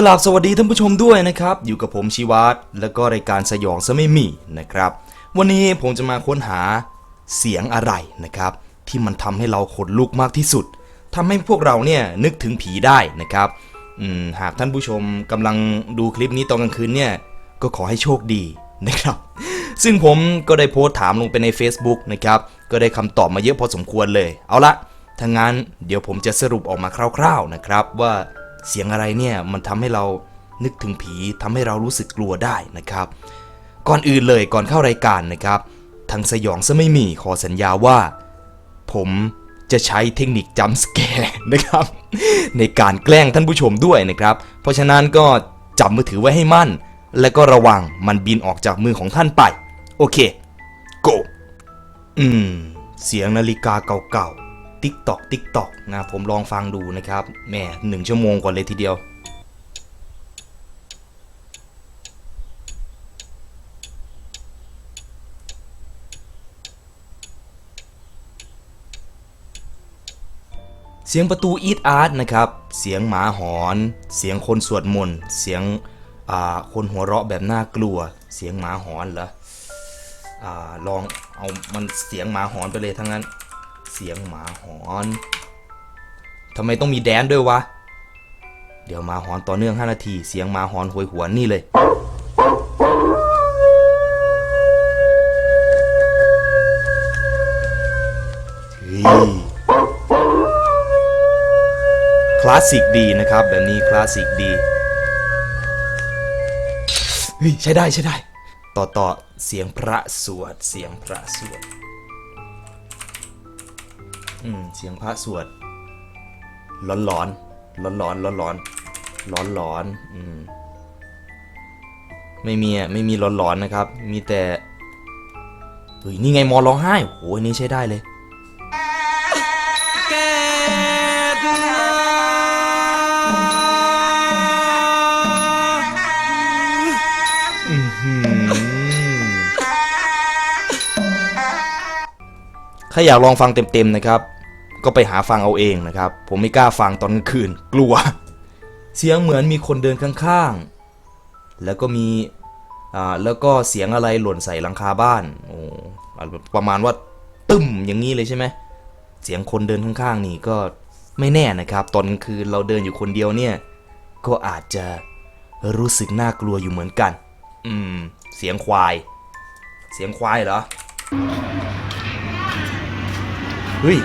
กราบสวัสดีท่านผู้ชมด้วยนะครับ อยู่กับผมชีวัตแล้วก็รายการสยองซะไม่มีนะครับ วันนี้ผมจะมาค้นหาเสียงอะไรนะครับ ที่มันทำให้เราขนลุกมากที่สุดทำให้พวกเราเนี่ยนึกถึงผีได้นะครับหากท่านผู้ชมกำลังดูคลิปนี้ตอนกลางคืนเนี่ยก็ขอให้โชคดีนะครับ ซึ่งผมก็ได้โพสต์ถามลงไปใน Facebook นะครับก็ได้คำตอบมาเยอะพอสมควรเลย เอาละถ้างั้นเดี๋ยวผมจะสรุปออกมาคร่าว ๆนะครับว่า เสียงอะไรเนี่ยมันทำให้เรานึกถึงผีทำให้เรารู้สึกกลัวได้นะครับ ก่อนอื่นเลยก่อนเข้ารายการนะครับทางสยองซะไม่มีขอสัญญาว่า ผมจะใช้เทคนิคจัมส์สแกร์นะครับ ในการแกล้งท่านผู้ชมด้วยนะครับ เพราะฉะนั้นก็จับมือถือไว้ให้มั่น และก็ระวังมันบินออกจากมือของท่านไป โอเค go อืม เสียงนาฬิกาเก่าๆ ติ๊กตอกติ๊กตอกนะผมลองฟังดูนะครับแหม่หนึ่งชั่วโมงก่อนเลยทีเดียวเสียงประตูอีทอาร์ตนะครับ เสียงหมาหอน เสียงคนสวดมนต์ เสียงคนหัวเราะแบบน่ากลัว เสียงหมาหอนเหรออลองเอามันเสียงหมาหอนไปเลยทั้งนั้น เสียงหมาหอนทำไมต้องมีแดนด้วยวะ เดี๋ยวหมาหอนต่อเนื่อง 5 นาที เสียงหมาหอนหวยหวนนี่เลยคลาสสิกดีนะครับ แบบนี้คลาสสิกดีใช้ได้ใช้ได้ ต่อต่อเสียงพระสวด เสียงพระสวด อืมเสียงพระสวดร้อนร้อนร้อนร้อนร้อนร้อนร้อนร้อนอืมไม่มีอะไม่มีร้อนร้อนนะครับ มีแต่เฮ้ยนี่ไงมอร้องไห้โอ้ยนี่ใช้ได้เลยาอยากลองฟังเต็มๆนะครับ ก็ไปหาฟังเอาเองนะครับ ผมไม่กล้าฟังตอนกลางคืน กลัว เสียงเหมือนมีคนเดินข้างๆ แล้วก็มีอ่าแล้วก็เสียงอะไรหล่นใส่หลังคาบ้านโอ้ประมาณว่าตึ้มอย่างนี้เลยใช่ไหมเสียงคนเดินข้างๆ นี่ก็ไม่แน่นะครับ ตอนกลางคืนเราเดินอยู่คนเดียวเนี่ยก็อาจจะรู้สึกน่ากลัวอยู่เหมือนกัน อืม เสียงควาย เสียงควายเหรอ เฮ้ย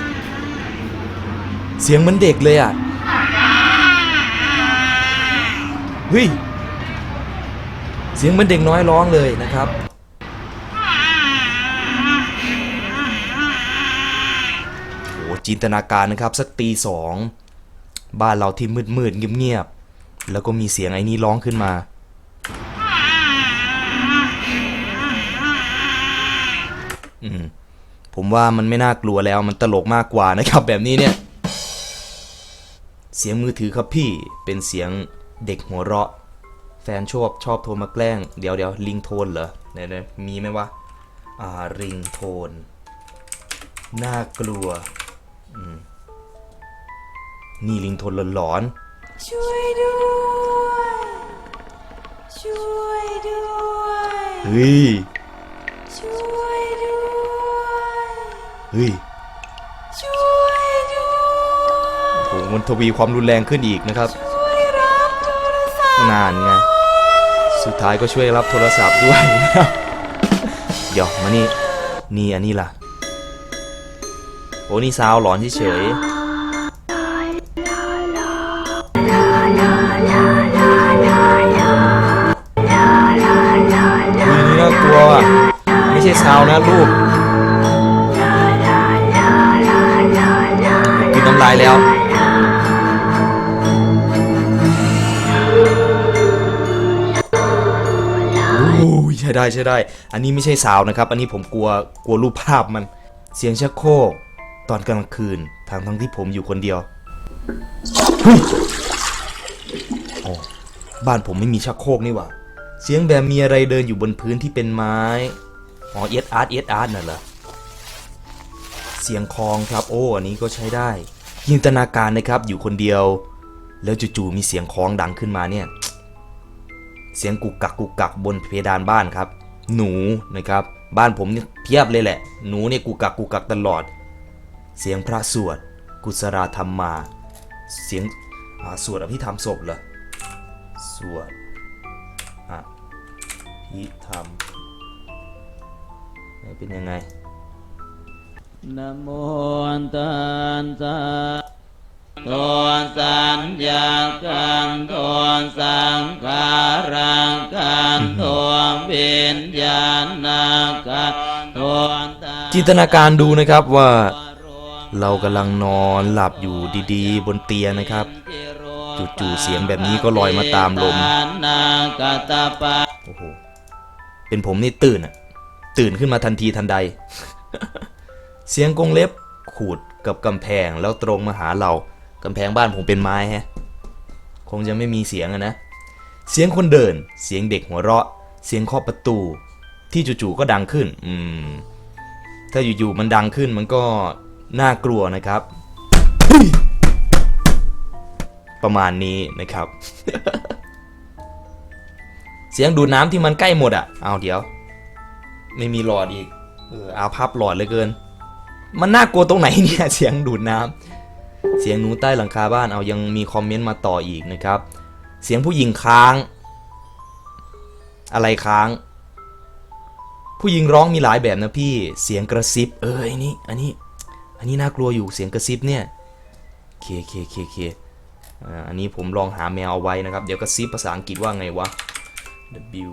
เสียงเหมือนเด็กเลยอะ เฮ้ย เสียงเหมือนเด็กน้อยร้องเลยนะครับ โอ้จินตนาการนะครับ สักตีสอง บ้านเราที่มืดมืดๆเงียบๆแล้วก็มีเสียงไอ้นี้ร้องขึ้นมา อืม ผมว่ามันไม่น่ากลัวแล้วมันตลกมากกว่านะครับแบบนี้เนี่ย เสียงมือถือครับพี่เป็นเสียงเด็กหัวเราะ แฟนชอบชอบโทรมาแกล้ง เดี๋ยวเดี๋ยวลิงโทนเหรอเดี๋ยวเดี๋ยวมีไหมวะอ่าริงโทนน่ากลัวอืมนี่ลิงโทนหลอนช่วยด้วย ช่วยด้วยๆเฮ้ย ช่วยด้วย เฮ้ยช่วยด้วยโหมันทวีความรุนแรงขึ้นอีกนะครับช่วยรับโทรศัพท์นานไงสุดท้ายก็ช่วยรับโทรศัพท์ด้วยเดี๋ยวมานี่นี่อันนี้ล่ะโอ้นี่ซาวหลอนเฉยๆอุ้ยนี่น่ากลัวอะไม่ใช่ซาวนะลูก ได้ใช่ได้ อันนี้ไม่ใช่ซาวน์นะครับ อันนี้ผมกลัวกลัวรูปภาพมัน เสียงชักโครกตอนกลางคืนทางทั้งที่ผมอยู่คนเดียวเฮ้ยโอ้บ้านผมไม่มีชักโครกนี่หว่า เสียงแบบมีอะไรเดินอยู่บนพื้นที่เป็นไม้ อ๋อเอสอาร์ตเอสอาร์ตน่ะเหรอ เสียงคลองครับ โอ้ อันนี้ก็ใช้ได้ จินตนาการนะครับ อยู่คนเดียว แล้วจู่ๆมีเสียงคลองดังขึ้นมาเนี่ย เสียงกุกกักกุกกักบนเพดานบ้านครับ หนูนะครับ บ้านผมเนี่ยเพียบเลยแหละ หนูเนี่ยกุกกักกุกกักตลอด เสียงพระสวด กุศลธรรมมา เสียงสวดอภิธรรมศพเหรอ สวดอภิธรรมเป็นยังไงนะโมตัสสะ โทสัญญากังโทสังขารังกันโทวิญญาณกัโทตาจินตนาการดูนะครับว่าเรากำลังนอนหลับอยู่ดีๆ บนเตียงนะครับจู่ๆเสียงแบบนี้ก็ลอยมาตามลมนากตาปะโอ้โหเป็นผมนี่ตื่นอะตื่นขึ้นมาทันทีทันใด เสียงกรงเล็บขูดกับกำแพงแล้วตรงมาหาเรา กำแพงบ้านผมเป็นไม้ฮะ คงจะไม่มีเสียงอะนะ เสียงคนเดิน เสียงเด็กหัวเราะ เสียงเคาะประตู ที่จู่ๆก็ดังขึ้น อืม ถ้าอยู่ๆมันดังขึ้นมันก็น่ากลัวนะครับ ประมาณนี้นะครับ เสียงดูดน้ำที่มันใกล้หมดอะ เอาเดี๋ยว ไม่มีหลอดอีก เอออาพับหลอดเลยเกิน มันน่ากลัวตรงไหนเนี่ย เสียงดูดน้ำ เสียงหนูใต้หลังคาบ้านเอายังมีคอมเมนต์มาต่ออีกนะครับ เสียงผู้หญิงค้าง อะไรค้าง ผู้หญิงร้องมีหลายแบบนะพี่ เสียงกระซิบ เอออันนี้ อันนี้ อันนี้น่ากลัวอยู่เสียงกระซิบเนี่ยเคเคเคเคอันนี้ผมลองหาแมวเอาไว้นะครับ เดี๋ยวกระซิบภาษาอังกฤษว่าไงวะ W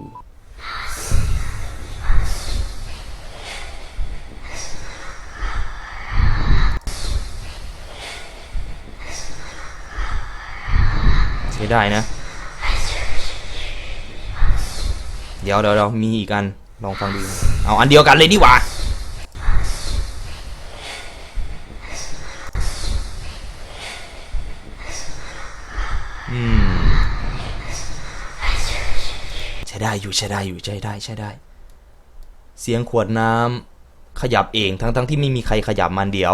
ช้ได้นะ เดี๋ยวเดี๋ยวเดี๋ยวมีอีกอัน ลองฟังดู เอาอันเดียวกันเลยดีกว่าอืมใช้ได้อยู่ใช้ได้อยู่ใช้ได้ใช้ได้ เสียงขวดน้ำขยับเองทั้งทั้งที่ไม่มีใครขยับมันเดียว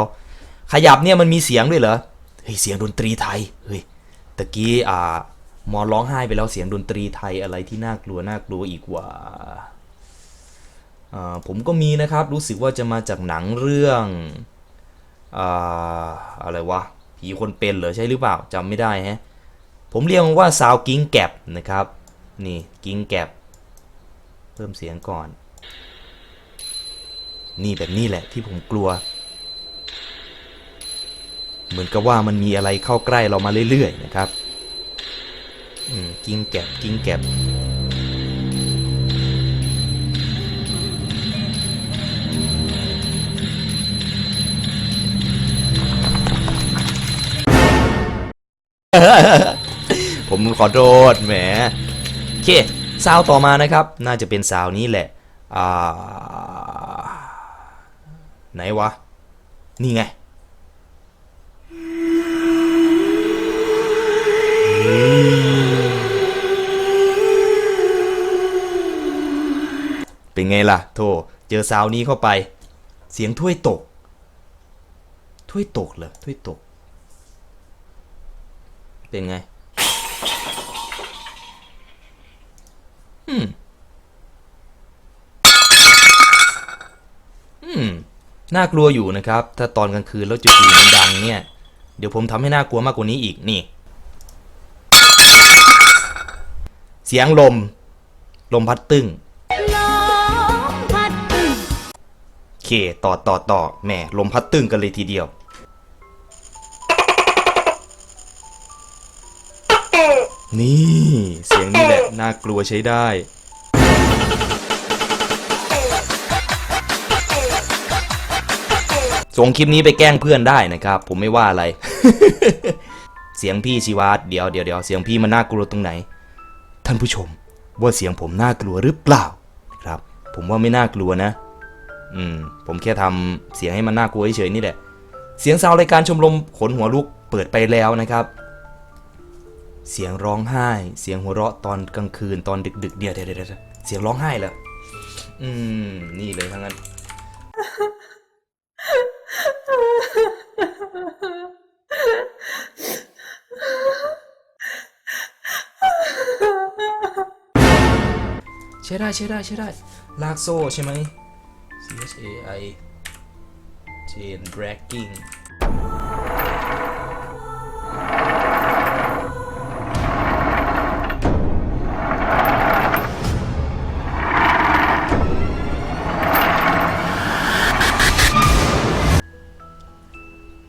ขยับเนี่ยมันมีเสียงด้วยเหรอเฮ้ยเสียงดนตรีไทยเฮ้ย ตะกี้อ่ามอร้องไห้ไปแล้วเสียงดนตรีไทยอะไรที่น่ากลัวน่ากลัวอีกว่าอ่าผมก็มีนะครับรู้สึกว่าจะมาจากหนังเรื่องอ่าอะไรวะผีคนเป็นเหรอใช่หรือเปล่าจำไม่ได้ฮะผมเรียกมันว่าซาวกิ้งแกบนะครับ นี่กิ้งแกบเพิ่มเสียงก่อน นี่แบบนี้แหละที่ผมกลัว เหมือนกับว่ามันมีอะไรเข้าใกล้เรามาเรื่อยๆนะครับกิ้งแกบกิ้งแกบผมขอโทษแหมโอเคซาวต่อมานะครับ น่าจะเป็นซาวนี้แหละอ่าไหนวะ นี่ไง เป็นไงล่ะ โทเจอซาวนี้เข้าไป เสียงถ้วยตก ถ้วยตกเหรอถ้วยตก เป็นไงอืมอืมน่ากลัวอยู่นะครับ ถ้าตอนกลางคืนแล้วจู่ๆมันดังเนี่ย เดี๋ยวผมทำให้น่ากลัวมากกว่านี้อีกนี่ เสียงลม ลมพัดตึ้งลมพัดตึงโอเค ต่อต่อต่อแหมลมพัดตึ้งกันเลยทีเดียว นี่ เสียงนี้แหละน่ากลัวใช้ได้ส่งคลิปนี้ไปแกล้งเพื่อนได้นะครับ ผมไม่ว่าอะไร เสียงพี่ชีวัตเดี๋ยวเดี๋ยวเดี๋ยวเสียงพี่มันน่ากลัวตรงไหน ท่านผู้ชม ว่าเสียงผมน่ากลัวหรือเปล่าครับ ผมว่าไม่น่ากลัวนะ อืม ผมแค่ทำเสียงให้มันน่ากลัวเฉยๆนี่แหละ เสียงซาวรายการชมรมขนหัวลุกเปิดไปแล้วนะครับ เสียงร้องไห้ เสียงหัวเราะตอนกลางคืนตอนดึกๆเดียวเดี๋ยวเดี๋ยวเดี๋ยวเสียงร้องไห้เหรออืม นี่เลยทั้งนั้น ใช้ได้ใช้ได้ใช้ได้ ลากโซ่ใช่ไหม C H A I chain dragging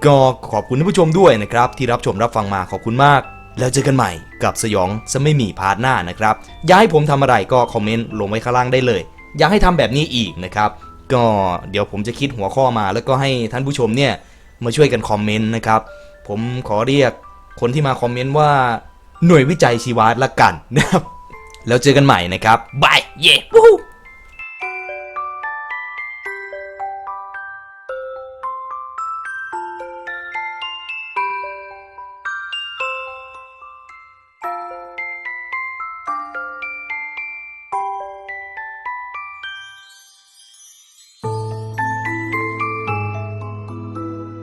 ก็ขอบคุณท่านผู้ชมด้วยนะครับ ที่รับชมรับฟังมาขอบคุณมาก แล้วเจอกันใหม่กับสยองสไม่มีพาร์ทหน้านะครับ อยากให้ผมทำอะไรก็คอมเมนต์ลงไว้ข้างล่างได้เลย อยากให้ทำแบบนี้อีกนะครับ ก็เดี๋ยวผมจะคิดหัวข้อมา แล้วก็ให้ท่านผู้ชมเนี่ยมาช่วยกันคอมเมนต์นะครับ ผมขอเรียกคนที่มาคอมเมนต์ว่าหน่วยวิจัยชีวาละกันนะครับ แล้วเจอกันใหม่นะครับบายเย้วู้